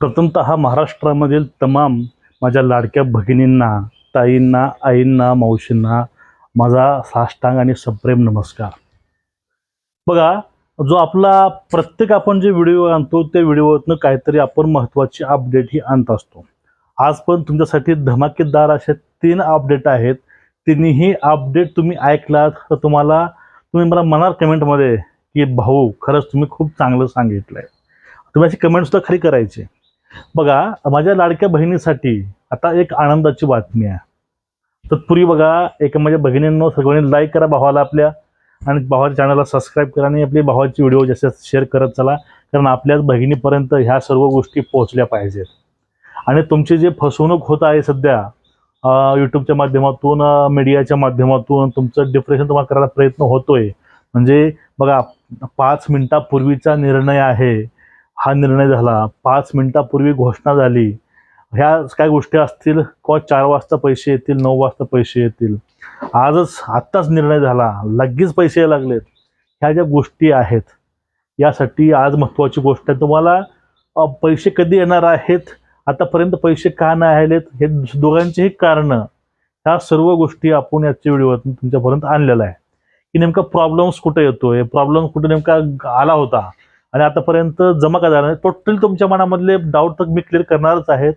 प्रथमत महाराष्ट्रामधील तमाम माझ्या लाडक्या भगिनींना ताईंना आईंना मावशींना माझा साष्टांग आणि सप्रेम नमस्कार. बघा जो आपला प्रत्येक आपण जे व्हिडिओ आणतो त्या व्हिडिओतनं काहीतरी आपण महत्त्वाची अपडेट ही आणत असतो. आज पण तुमच्यासाठी धमाकेदार असे तीन अपडेट आहेत. तिन्ही अपडेट तुम्ही ऐकलात तर तुम्हाला तुम्ही मला म्हणाल कमेंटमध्ये की भाऊ खरंच तुम्ही खूप चांगलं सांगितलं आहे तुम्ही अशी कमेंटसुद्धा खरी करायची. बघा माझ्या लाडक्या बहिणीसाठी आता एक आनंदाची बातमी आहे. तत्पूर्वी बघा एक माझ्या बहिणींनो सर्वांनी लाईक करा भावाला आपल्या आणि भावाच्या चॅनलला सबस्क्राईब करा आणि आपली भावाची व्हिडिओ जसे शेअर करत चला. कारण आपल्याच बहिणीपर्यंत ह्या सर्व गोष्टी पोहोचल्या पाहिजेत. आणि तुमची जे फसवणूक होत आहे सध्या यूट्यूबच्या माध्यमातून मीडियाच्या माध्यमातून तुमचं डिप्रेशन तुम्हाला करायला प्रयत्न होतोय. म्हणजे बघा पाच मिनटापूर्वीचा निर्णय आहे. हा निर्णय झाला. पाच मिनिटापूर्वी घोषणा झाली. ह्या काय गोष्टी असतील? किंवा चार वाजता पैसे येतील नऊ वाजता पैसे येतील. आजच आत्ताच निर्णय झाला. लगेच पैसे यायला लागलेत. ह्या ज्या गोष्टी आहेत यासाठी आज महत्त्वाची गोष्ट आहे. तुम्हाला पैसे कधी येणार आहेत? आतापर्यंत पैसे का नाही आलेत? हे दोघांचीही कारणं. ह्या सर्व गोष्टी आपण याच्या व्हिडिओतून तुमच्यापर्यंत आणलेल्या आहे की नेमका प्रॉब्लेम्स कुठे येतोय? प्रॉब्लेम कुठे नेमका आला होता? आणि आतापर्यंत जमा का झाला नाही. टोटल तुमच्या मनामधले डाऊट तर मी क्लिअर करणारच आहेत.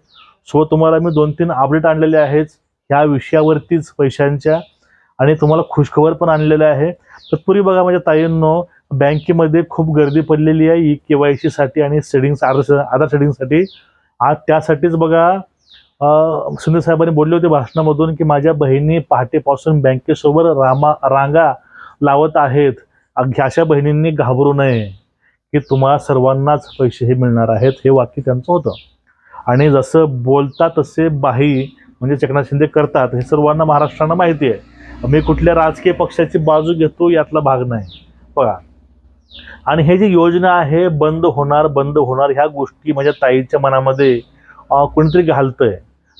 सो तुम्हाला मी दोन तीन अपडेट आणलेले आहेत. ह्या विषयावरतीच पैशांच्या. आणि तुम्हाला खुशखबर पण आणलेलं आहे. तत्पूर्वी बघा माझ्या ताईंनो बँकेमध्ये खूप गर्दी पडलेली आहे. ई के वाय सीसाठी आणि सेडिंग्स आधार आधार सेडिंगसाठी आज त्यासाठीच बघा सुनील साहेबांनी बोलले होते भाषणामधून की माझ्या बहिणी पहाटेपासून बँकेसोबत रामा रांगा लावत आहेत. अशा बहिणींनी घाबरू नये. की तुम्हाला सर्वांनाच पैसे हे मिळणार आहेत हे वाक्य त्यांचं होतं. आणि जसं बोलता तसे बाही म्हणजे चकनाथ शिंदे करतात हे सर्वांना महाराष्ट्रानं माहिती आहे. मी कुठल्या राजकीय पक्षाची बाजू घेतो यातला भाग नाही. बघा. आणि हे जी योजना आहे बंद होणार बंद होणार ह्या गोष्टी माझ्या ताईच्या मनामध्ये अं, कोणीतरी घालतंय.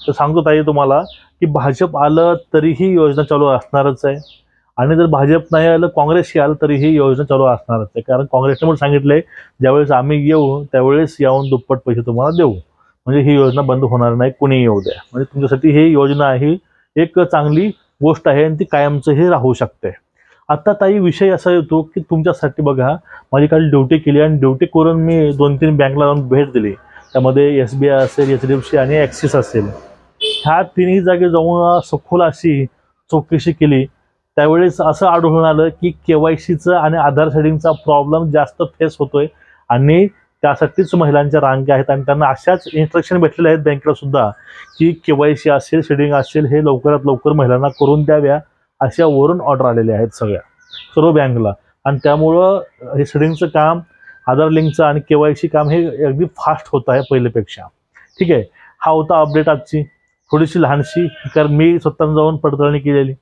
तर सांगतो ताई तुम्हाला की भाजप आलं तरीही योजना चालू असणारच आहे. आणि जर भाजप नाही आलं काँग्रेसशी आलं तरीही योजना चालू असणारच आहे. कारण काँग्रेसने पण सांगितलंय ज्यावेळेस आम्ही येऊ त्यावेळेस याहून दुप्पट पैसे तुम्हाला देऊ. म्हणजे ही योजना बंद होणार नाही कुणीही येऊ द्या. म्हणजे तुमच्यासाठी ही योजना ही एक चांगली गोष्ट आहे आणि ती कायमचंही राहू शकते. आता ताई विषय असा येतो की तुमच्यासाठी बघा माझी काल ड्युटी केली आणि ड्युटी करून मी दोन तीन बँकला जाऊन भेट दिली. त्यामध्ये एस बी आय असेल एच डी एफ सी आणि ॲक्सिस असेल. ह्या तिन्ही जागी जाऊन सखोल अशी चौकशी केली. त्यावेळेस असं आढळून आलं की केवायसीचं आणि आधार सेडिंगचा प्रॉब्लेम जास्त फेस होतोय आणि त्यासाठीच महिलांच्या रांगा आहेत आणि त्यांना अशाच इन्स्ट्रक्शन भेटलेल्या आहेत बँकेला सुद्धा की केवायसी असेल शेडिंग असेल हे लवकरात लवकर महिलांना करून द्याव्या अशा वरून ऑर्डर आलेल्या आहेत सगळ्या सर्व बँकला. आणि त्यामुळं हे शेडिंगचं काम आधार लिंकचं आणि केवायसी काम हे अगदी फास्ट होत आहे पहिल्यापेक्षा. ठीक आहे? हा होता अपडेट आजची. थोडीशी लहानशी कारण मी स्वतः जाऊन पडताळणी केलेली.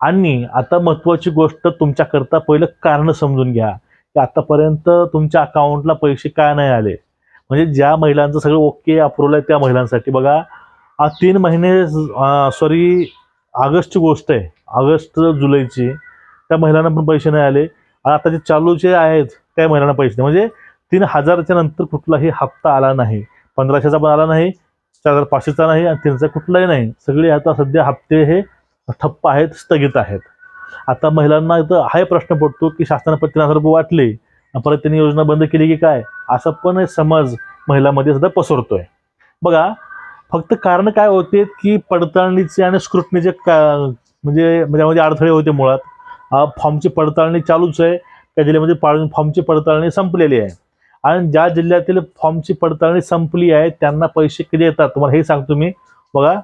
आणि आता महत्त्वाची गोष्ट तुमच्याकरता पहिलं कारण समजून घ्या. की आतापर्यंत तुमच्या अकाउंटला पैसे का नाही आले? म्हणजे ज्या महिलांचं सगळं ओके अप्रूव्हल आहे त्या महिलांसाठी. बघा तीन महिने सॉरी ऑगस्टची गोष्ट आहे. ऑगस्ट जुलैची. त्या महिलांना पण पैसे नाही आले. आता जे चालू जे आहेत त्या महिलांना पैसे नाही. म्हणजे तीन हजारच्या नंतर कुठलाही हप्ता आला नाही. पंधराशेचा पण आला नाही चार हजार पाचशेचा नाही आणि तीनचा कुठलाही नाही. सगळे आता सध्या हप्ते हे ठप्प आहेत स्थगित आहेत. आता महिलांना इथं हा प्रश्न पडतो की शासनाने पण हजार रुपये वाटले परत त्यांनी योजना बंद केली की काय? असं पण समज महिलांमध्ये सुद्धा पसरतोय. बघा फक्त कारण काय होते की पडताळणीचे आणि स्क्रुटनीचे का म्हणजे त्यामध्ये अडथळे होते मुळात. फॉर्मची पडताळणी चालूच आहे. त्या जिल्ह्यामध्ये पाळून फॉर्मची पडताळणी संपलेली आहे. आणि ज्या जिल्ह्यातील फॉर्मची पडताळणी संपली आहे त्यांना पैसे किती येतात? तुम्हाला हे सांगतो मी. बघा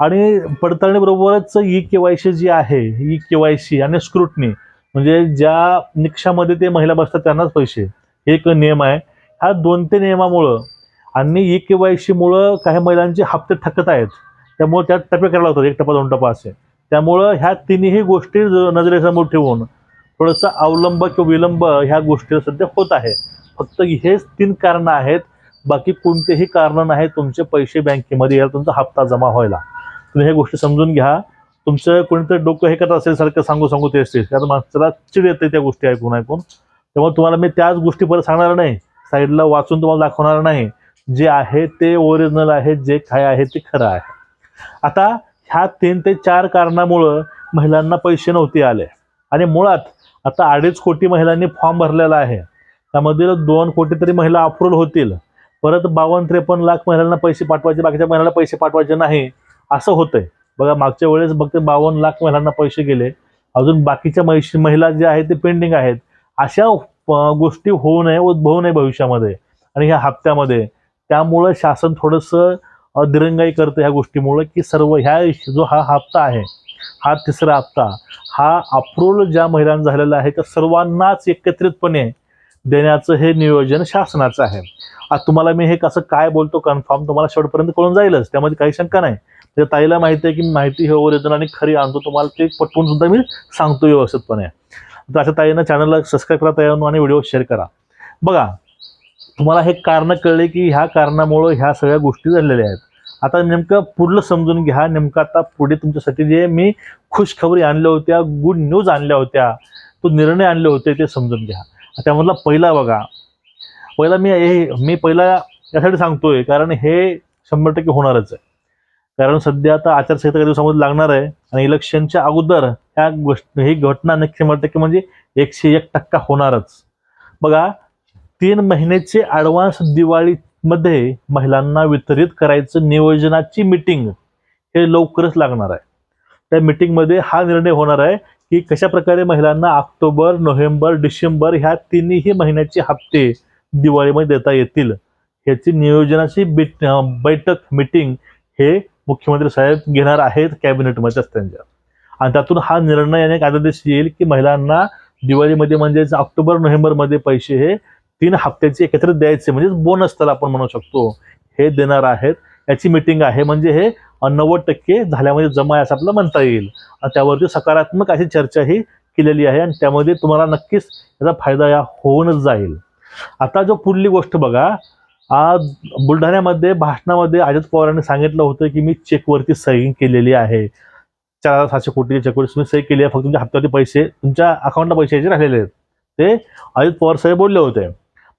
आणि पडताळणीबरोबरच ई के वाय सी जी आहे ई के वाय सी आणि स्क्रुटनी म्हणजे ज्या निकषामध्ये ते महिला बसतात त्यांनाच पैसे हे एक नियम आहे. ह्या दोन ते नियमामुळं आणि ई के वाय सीमुळं काही महिलांचे हप्ते थकत आहेत त्यामुळे त्यात टप्पे करायला होतात एक टप्पा दोन टप्पा असे. त्यामुळं ह्या तिन्ही गोष्टी नजरेसमोर ठेवून थोडंसं अवलंब किंवा विलंब ह्या गोष्टी सध्या होत आहे. फक्त हेच तीन कारणं आहेत बाकी कोणतेही कारण नाही तुमचे पैसे बँकेमध्ये यायला तुमचा हप्ता जमा व्हायला. तुम्ही हे गोष्टी समजून घ्या. तुमचं कोणीतरी डोकं हे करत असेल सारखं सांगू सांगू ते असतील. कारण माणसाला चिड येते त्या गोष्टी ऐकून ऐकून. त्यामुळे तुम्हाला मी त्याच गोष्टी परत सांगणार नाही. साईडला वाचून तुम्हाला दाखवणार नाही. जे आहे ते ओरिजिनल आहे जे काय आहे ते खरं आहे. आता ह्या तीन ते चार कारणामुळं महिलांना पैसे नव्हते आले. आणि मुळात आता अडीच कोटी महिलांनी फॉर्म भरलेला आहे. त्यामधील दोन कोटी तरी महिला अप्रूव्हल होतील. परत बावन्न त्रेपन्न लाख महिलांना पैसे पाठवायचे बाकीच्या महिलांना पैसे पाठवायचे नाही. असं होतंय. बघा मागच्या वेळेस फक्त बावन्न लाख महिलांना पैसे गेले. अजून बाकीच्या महिशी महिला ज्या आहेत ते पेंडिंग आहेत. अशा गोष्टी होऊ नये उद्भवू नये भविष्यामध्ये आणि ह्या हप्त्यामध्ये. त्यामुळं शासन थोडंसं दिरंगाई करतं ह्या गोष्टीमुळं की सर्व ह्या जो हा हप्ता आहे हा तिसरा हप्ता हा अप्रूव्हल ज्या महिलांना झालेला आहे त्या सर्वांनाच एकत्रितपणे देण्याचं हे नियोजन शासनाचं आहे. आता तुम्हाला मी हे कसं काय बोलतो कन्फर्म तुम्हाला शेवटपर्यंत कळून जाईलच. त्यामध्ये काही शंका नाही. त्या ताईला माहिती आहे की मी माहिती हे ओरिजिनल आणि खरी आणतो तुम्हाला ते पटवून सुद्धा मी सांगतो व्यवस्थितपणे. तर अशा ताईनं चॅनलला सबस्क्राईब करा तयार आणि व्हिडिओ शेअर करा. बघा तुम्हाला हे कारण कळले की ह्या कारणामुळं ह्या सगळ्या गोष्टी झालेल्या आहेत. आता नेमकं पुढलं समजून घ्या. नेमकं आता पुढे तुमच्यासाठी जे मी खुशखबरी आणल्या होत्या गुड न्यूज आणल्या होत्या तो निर्णय आणले होते ते समजून घ्या. त्यामधला पहिला बघा. पहिला मी हे मी पहिला यासाठी सांगतोय कारण हे शंभर टक्के होणारच आहे. कारण सध्या आता आचारसंहिता काही दिवसामध्ये लागणार आहे आणि इलेक्शनच्या अगोदर ह्या गोष्ट ही घटना नक्की शंभर टक्के म्हणजे एकशे एक टक्का होणारच. बघा तीन महिन्याचे ॲडव्हान्स दिवाळीमध्ये महिलांना वितरित करायचं नियोजनाची मिटिंग हे लवकरच लागणार आहे. त्या मिटिंगमध्ये हा निर्णय होणार आहे की कशा प्रकारे महिलांना ऑक्टोबर नोव्हेंबर डिसेंबर ह्या तिन्ही महिन्याचे हप्ते दिवाळीमध्ये देता येतील? ह्याची नियोजनाची बिट बैठक मिटिंग हे मुख्यमंत्री साहेब घेणार आहेत कॅबिनेटमध्ये त्यांच्या आणि त्यातून हा निर्णय आणि एक आदेश येईल की महिलांना दिवाळीमध्ये म्हणजेच ऑक्टोबर नोव्हेंबरमध्ये पैसे हे तीन हप्त्याचे एकत्रित द्यायचे म्हणजेच बोनस त्याला आपण म्हणू शकतो हे देणार आहेत. याची मिटिंग आहे म्हणजे हे नव्वद टक्के झाल्यामध्ये जमा आहे असं आपलं म्हणता येईल. त्यावरती सकारात्मक अशी चर्चाही केलेली आहे आणि त्यामध्ये तुम्हाला नक्कीच याचा फायदा या होऊनच जाईल. आता जो पुढली गोष्ट बघा आज बुलढाण्यामध्ये भाषणामध्ये अजित पवारांनी सांगितलं होतं की मी चेकवरती सही केलेली आहे. चार हजार सातशे कोटीच्या चेकवरती तुम्ही सही केली आहे फक्त तुमच्या हप्त्यावरती पैसे तुमच्या अकाउंटला पैसे यायचे राहिलेले आहेत. ते अजित पवार साहेब बोलले होते.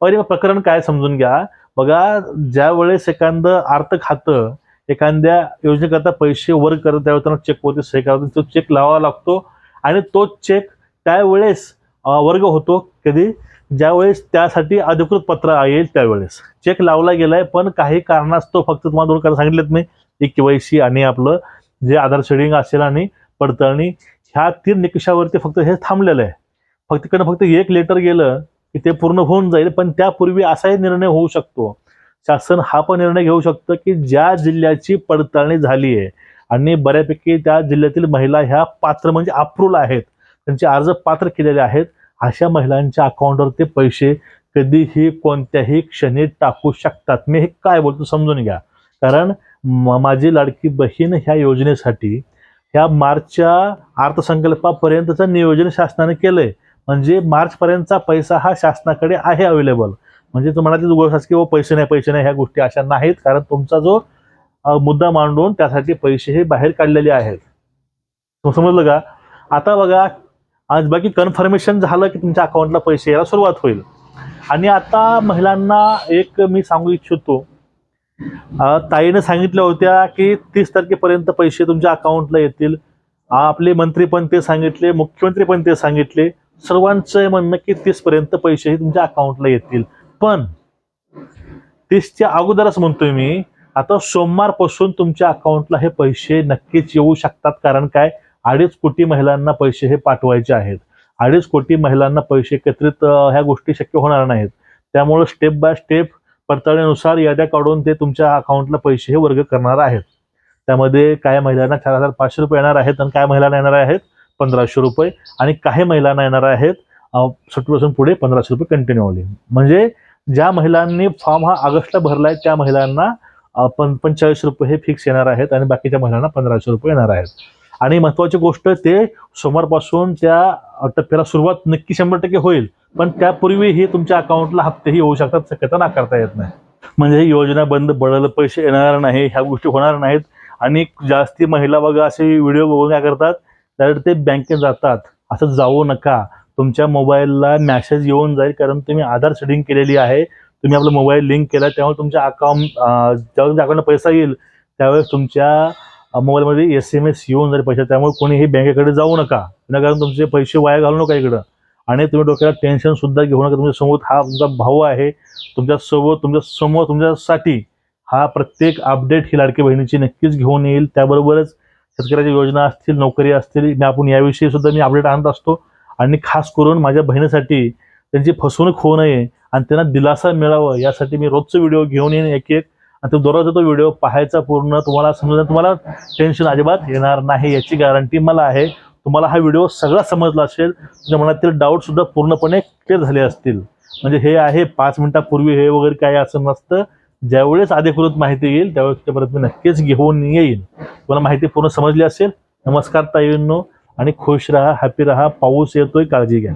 पहिले प्रकरण काय समजून घ्या. बघा ज्या वेळेस एखादं अर्थ खातं एखाद्या योजनेकरता पैसे वर्ग करत त्यावेळेस त्यांना चेकवरती सही करावं तो चेक लावावा लागतो आणि तो चेक त्यावेळेस वर्ग होतो कधी? ज्यावेळेस त्यासाठी अधिकृत पत्र येईल त्यावेळेस. चेक लावला गेलाय पण काही कारणास्तव फक्त तुम्हाला दोन कारण सांगितलेत मी. एक केवायसी आणि आपलं जे आधार शेडिंग असेल आणि पडताळणी ह्या तीन निकषावरती फक्त हे थांबलेलं आहे. फक्त तिकडनं फक्त एक लेटर गेलं की ते पूर्ण होऊन जाईल पण त्यापूर्वी असाही निर्णय होऊ शकतो. शासन हा पण निर्णय घेऊ शकतं की ज्या जिल्ह्याची पडताळणी झाली आहे आणि बऱ्यापैकी त्या जिल्ह्यातील महिला ह्या पात्र म्हणजे अप्रूव्ह आहेत त्यांचे अर्ज पात्र केलेले आहेत अशा महिलांच्या अकाउंटवर ते पैसे कधीही कोणत्याही क्षणी टाकू शकतात. मी हे काय बोलतो समजून घ्या. कारण माझी लाडकी बहीण ह्या योजनेसाठी ह्या मार्चच्या अर्थसंकल्पापर्यंतचं नियोजन शासनाने केलंय. म्हणजे मार्चपर्यंतचा पैसा हा शासनाकडे आहे अवेलेबल म्हणजे तुम्हाला ते गोष्ट व पैसे नाही पैसे नाही ह्या गोष्टी अशा नाहीत. कारण तुमचा जो मुद्दा मांडून त्यासाठी पैसे हे बाहेर काढलेले आहेत. समजलं का? आता बघा आज बाकी कन्फर्मेशन झालं की तुमच्या अकाउंटला पैसे यायला सुरुवात होईल. आणि आता महिलांना एक मी सांगू इच्छितो. ताईने ताईनं सांगितल्या होत्या की तीस तारखेपर्यंत पैसे तुमच्या अकाउंटला येतील. आपले मंत्री पण ते सांगितले मुख्यमंत्री पण ते सांगितले. सर्वांचं म्हणणं की तीसपर्यंत पैसे हे तुमच्या अकाउंटला येतील. पण तीसच्या अगोदरच म्हणतोय मी आता सोमवारपासून तुमच्या अकाउंटला हे पैसे नक्कीच येऊ शकतात. कारण काय? अडीच कोटी महिलांना पैसे हे पाठवायचे आहेत. अडीच कोटी महिलांना पैसे एकत्रित ह्या गोष्टी शक्य होणार नाहीत. त्यामुळे स्टेप बाय स्टेप पडताळणीनुसार याद्या काढून ते तुमच्या अकाउंटला पैसे हे वर्ग करणार आहेत. त्यामध्ये काय महिलांना चार हजार पाचशे रुपये येणार आहेत आणि काय महिलांना येणार आहेत? पंधराशे रुपये. आणि काही महिलांना येणार आहेत सुट्टीपासून पुढे पंधराशे रुपये कंटिन्युअली म्हणजे ज्या महिलांनी फॉर्म हा ऑगस्टला भरलाय त्या महिलांना पं पंचेचाळीस रुपये हे फिक्स येणार आहेत आणि बाकीच्या महिलांना पंधराशे रुपये येणार आहेत. आणि महत्वाची गोष्ट ते सोमवारपासून त्या टप्प्याला सुरुवात नक्की शंभर टक्के होईल पण त्यापूर्वीही तुमच्या अकाउंटला हप्तेही येऊ शकतात शक्यता नाकारता येत नाही. म्हणजे ही योजना बंद पडेल पैसे येणार नाही ह्या गोष्टी होणार नाहीत आणि जास्ती महिला बघा असे व्हिडिओ बघून काय करतात डायरेक्ट ते बँकेत जातात. असं जाऊ नका. तुमच्या मोबाईलला मॅसेज येऊन जाईल कारण तुम्ही आधार सेटिंग केलेली आहे. तुम्ही आपला मोबाईल लिंक केला त्यामुळे तुमच्या अकाउंट ज्यावेळेस अकाउंटला पैसा येईल त्यावेळेस तुमच्या मोबाईलमध्ये एस एम एस येऊन जाईल पैसा. त्यामुळे कोणीही बँकेकडे जाऊ नका. कारण तुमचे पैसे वाया घालू नका इकडं. आणि तुम्ही डोक्याला टेन्शन सुद्धा घेऊ नका. तुमच्यासमोर हा तुमचा भाऊ आहे. तुमच्यासोबत तुमच्यासमोर तुमच्यासाठी हा प्रत्येक अपडेट ही लाडकी बहिणीची नक्कीच घेऊन येईल. त्याबरोबरच शेतकऱ्याच्या योजना असतील नोकरी असतील मी आपण याविषयी सुद्धा मी अपडेट आणत असतो. आणि खास करून माझ्या बहिणीसाठी त्यांची फसवणूक होऊ नये आणि त्यांना दिलासा मिळावं यासाठी मी रोजचं व्हिडिओ घेऊन येईन एक एक. आणि तो दररोज तो व्हिडिओ पाहायचा पूर्ण तुम्हाला समजा तुम्हाला टेन्शन अजिबात येणार नाही याची गॅरंटी मला आहे. तुम्हाला हा व्हिडिओ सगळा समजला असेल तुझ्या मनातील डाऊटसुद्धा पूर्णपणे क्लिअर झाले असतील. म्हणजे हे आहे पाच मिनिटापूर्वी हे वगैरे काय असं नसतं. ज्यावेळेस अधिकृत माहिती येईल त्यावेळेस परत मी नक्कीच घेऊन येईल तुम्हाला माहिती पूर्ण समजली असेल? नमस्कार ताईंनो. आणि खुश राहा हॅपी राहा पाऊस येतोय काळजी घ्या.